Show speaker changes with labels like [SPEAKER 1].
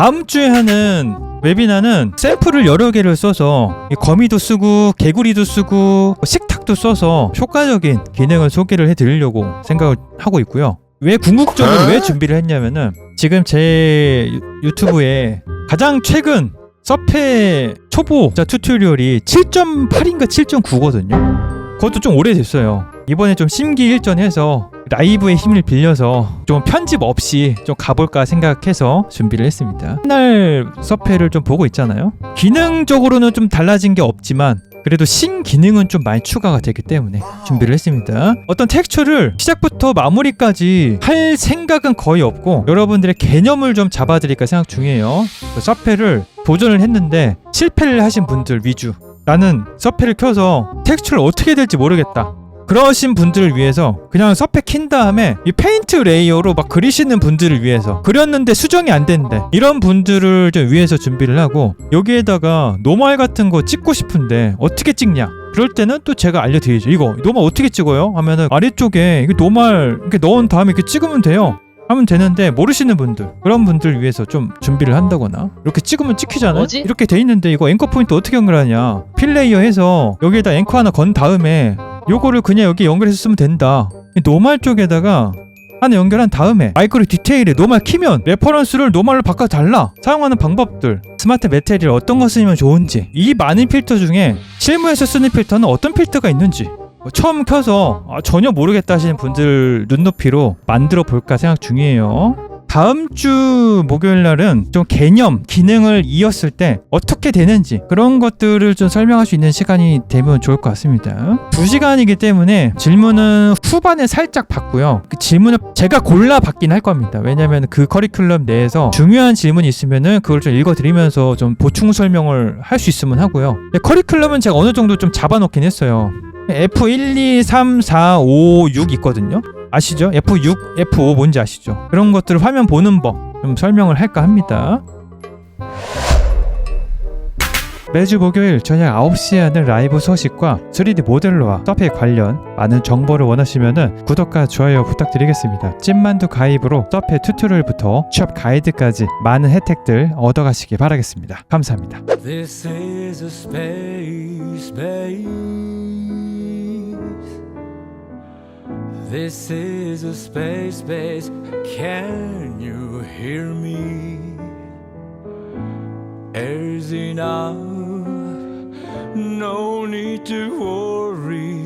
[SPEAKER 1] 다음 주에 하는 웨비나는 샘플을 여러 개를 써서 이 거미도 쓰고 개구리도 쓰고 식탁도 써서 효과적인 기능을 소개를 해드리려고 생각을 하고 있고요. 왜 궁극적으로 왜 준비를 했냐면은 지금 제 유- 유튜브에 가장 최근 서페 초보자 튜토리얼이 7.8인가 7.9거든요. 그것도 좀 오래됐어요. 이번에 좀 심기 일전해서 라이브의 힘을 빌려서 좀 편집 없이 좀 가볼까 생각해서 준비를 했습니다. 옛날 서페를 좀 보고 있잖아요. 기능적으로는 좀 달라진 게 없지만 그래도 신기능은 좀 많이 추가가 되기 때문에 준비를 했습니다. 어떤 텍스처를 시작부터 마무리까지 할 생각은 거의 없고 여러분들의 개념을 좀 잡아드릴까 생각 중이에요. 그 서페를 도전을 했는데 실패를 하신 분들 위주. 나는 서페를 켜서 텍스처를 어떻게 될지 모르겠다. 그러신 분들을 위해서 그냥 서페 킨 다음에 이 페인트 레이어로 막 그리시는 분들을 위해서 그렸는데 수정이 안 된대. 이런 분들을 좀 위해서 준비를 하고 여기에다가 노말 같은 거 찍고 싶은데 어떻게 찍냐? 그럴 때는 또 제가 알려드리죠. 이거 노말 어떻게 찍어요? 하면은 아래쪽에 이게 노말 이렇게 넣은 다음에 이렇게 찍으면 돼요. 하면 되는데 모르시는 분들 그런 분들 위해서 좀 준비를 한다거나 이렇게 찍으면 찍히잖아요.
[SPEAKER 2] 뭐지?
[SPEAKER 1] 이렇게 돼 있는데 이거 앵커 포인트 어떻게 연결하냐? 필레이어 해서 여기에다 앵커 하나 건 다음에 요거를 그냥 여기 연결해서 쓰면 된다. 이 노말 쪽에다가 하나 연결한 다음에 마이크로 디테일에 노말 키면 레퍼런스를 노말로 바꿔 달라. 사용하는 방법들. 스마트 메테리얼 어떤 거 쓰면 좋은지. 이 많은 필터 중에 실무에서 쓰는 필터는 어떤 필터가 있는지. 뭐 처음 켜서 아, 전혀 모르겠다 하시는 분들 눈높이로 만들어 볼까 생각 중이에요. 다음 주 목요일 날은 좀 개념, 기능을 이었을 때 어떻게 되는지 그런 것들을 좀 설명할 수 있는 시간이 되면 좋을 것 같습니다. 두 시간이기 때문에 질문은 후반에 살짝 받고요. 그 질문을 제가 골라 받긴 할 겁니다. 왜냐하면 그 커리큘럼 내에서 중요한 질문이 있으면은 그걸 좀 읽어드리면서 좀 보충 설명을 할 수 있으면 하고요. 커리큘럼은 제가 어느 정도 좀 잡아놓긴 했어요. F1, 2, 3, 4, 5, 6 있거든요. 아시죠? F6, F5 뭔지 아시죠? 그런 것들을 화면 보는 법 좀 설명을 할까 합니다. 매주 목요일 저녁 9시에 하는 라이브 소식과 3D 모델러와 서페 관련 많은 정보를 원하시면 구독과 좋아요 부탁드리겠습니다. 찐만두 가입으로 서페 튜토리얼부터 취업 가이드까지 많은 혜택들 얻어가시기 바라겠습니다. 감사합니다.
[SPEAKER 3] This is a space base. Can you hear me? Air's enough. No need to worry.